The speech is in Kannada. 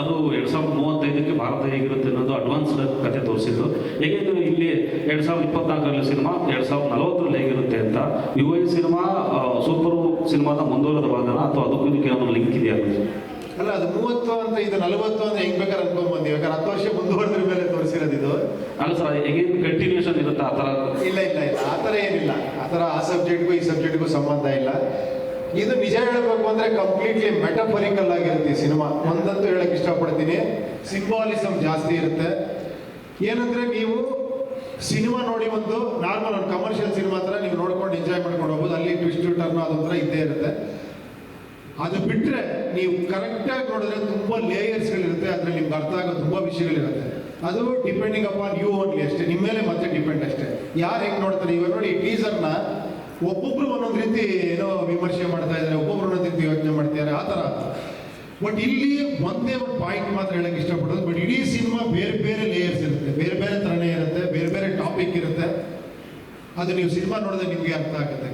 ಅದು ಎರಡ್ ಸಾವಿರದ ಮೂವತ್ತೈದಕ್ಕೆ ಭಾರತ ಹೇಗಿರುತ್ತೆ ಅನ್ನೋದು ಅಡ್ವಾನ್ಸ್ಡ್ ಕತೆ ತೋರಿಸಿದ್ದು. ಹೇಗೆ ಇಲ್ಲಿ ಎರಡ್ ಸಾವಿರದ ಇಪ್ಪತ್ನಾಲ್ಕರಲ್ಲಿ ಸಿನಿಮಾ ಎರಡ್ ಸಾವಿರದ ನಲವತ್ತರಲ್ಲಿ ಹೇಗಿರುತ್ತೆ ಅಂತ ಯು ಐ ಸಿನಿಮಾ ಸೂಪರ್ ಸಿನಿಮಾದ ಮುಂದುವರೆದ ಭಾಗನ? ಅಥವಾ ಅದಕ್ಕೂ ಇದಕ್ಕೆ ಏನಾದ್ರು ಲಿಂಕ್ ಇದೆಯಾ? ಅಲ್ಲ ಅದು ಮೂವತ್ತು ಅಂತ ಇದು ನಲವತ್ತು ಅಂದ್ರೆ ಹೆಂಗ್ ಬೇಕಾದ್ರೆ ಅನ್ಕೊಂಡ್ ಬಂದಿವಿ. ಯಾಕಂದ್ರೆ ಹತ್ತು ವರ್ಷ ಮುಂದುವರೆದ್ರ ಮೇಲೆ ತೋರಿಸಿರೋದು ಇದು. ಅಲ್ಲ ಸರ್ ಹೆಂಗೇನು ಕಂಟಿನ್ಯೂಷನ್ ಇರುತ್ತೆ? ಆ ಥರ ಇಲ್ಲ ಇಲ್ಲ ಇಲ್ಲ. ಆ ಥರ ಏನಿಲ್ಲ. ಆ ಥರ ಆ ಸಬ್ಜೆಕ್ಟ್ಗೂ ಈ ಸಬ್ಜೆಕ್ಟ್ಗೂ ಸಂಬಂಧ ಇಲ್ಲ. ಇದು ನಿಜ ಹೇಳಬೇಕು ಅಂದ್ರೆ ಕಂಪ್ಲೀಟ್ಲಿ ಮೆಟಫರಿಕಲ್ ಆಗಿರುತ್ತೆ ಈ ಸಿನಿಮಾ. ಒಂದಂತೂ ಹೇಳಕ್ ಇಷ್ಟಪಡ್ತೀನಿ. ಸಿಂಬಾಲಿಸಮ್ ಜಾಸ್ತಿ ಇರುತ್ತೆ. ಏನಂದ್ರೆ ನೀವು ಸಿನಿಮಾ ನೋಡಿ ಒಂದು ನಾರ್ಮಲ್ ಒಂದು ಕಮರ್ಷಿಯಲ್ ಸಿನಿಮಾ ಹತ್ರ ನೀವು ನೋಡ್ಕೊಂಡು ಎಂಜಾಯ್ ಮಾಡ್ಕೊಂಡು ಹೋಗ್ಬೋದು. ಅಲ್ಲಿ ಟ್ವಿಸ್ಟ್ ಟರ್ನ್ ಅದೊಂಥರ ಇದ್ದೇ ಇರುತ್ತೆ. ಅದು ಬಿಟ್ಟರೆ ನೀವು ಕರೆಕ್ಟಾಗಿ ನೋಡಿದ್ರೆ ತುಂಬಾ ಲೇಯರ್ಸ್ಗಳಿರುತ್ತೆ ಅದ್ರಲ್ಲಿ ನಿಮ್ಗೆ ಅರ್ಥ ಆಗೋ ತುಂಬಾ ವಿಷಯಗಳಿರುತ್ತೆ. ಅದು ಡಿಪೆಂಡಿಂಗ್ ಅಪಾನ್ ಯು ಓನ್ಲಿ ಅಷ್ಟೇ. ನಿಮ್ಮ ಮೇಲೆ ಮತ್ತೆ ಡಿಪೆಂಡ್ ಅಷ್ಟೇ. ಯಾರು ಹೆಂಗೆ ನೋಡ್ತಾರೆ? ಇವಾಗ ನೋಡಿ ಟೀಸರ್ನ ಒಬ್ಬೊಬ್ರು ಒಂದೊಂದು ರೀತಿ ಏನೋ ವಿಮರ್ಶೆ ಮಾಡ್ತಾ ಇದ್ದಾರೆ ಒಬ್ಬೊಬ್ರು ಒಂದೊಂದು ರೀತಿ ಯೋಚನೆ ಮಾಡ್ತಿದ್ದಾರೆ ಆ ಥರ ಬಟ್ ಇಲ್ಲಿ ಒಂದೇ ಒಂದು ಪಾಯಿಂಟ್ ಮಾತ್ರ ಹೇಳಕ್ ಇಷ್ಟಪಡೋದು ಬಟ್ ಇಡೀ ಸಿನಿಮಾ ಬೇರೆ ಬೇರೆ ಲೇಯರ್ಸ್ ಇರುತ್ತೆ. ಬೇರೆ ಬೇರೆ ತರನೇ ಇರುತ್ತೆ, ಬೇರೆ ಬೇರೆ ಟಾಪಿಕ್ ಇರುತ್ತೆ. ಅದು ನೀವು ಸಿನಿಮಾ ನೋಡಿದ್ರೆ ನಿಮಗೆ ಅರ್ಥ ಆಗುತ್ತೆ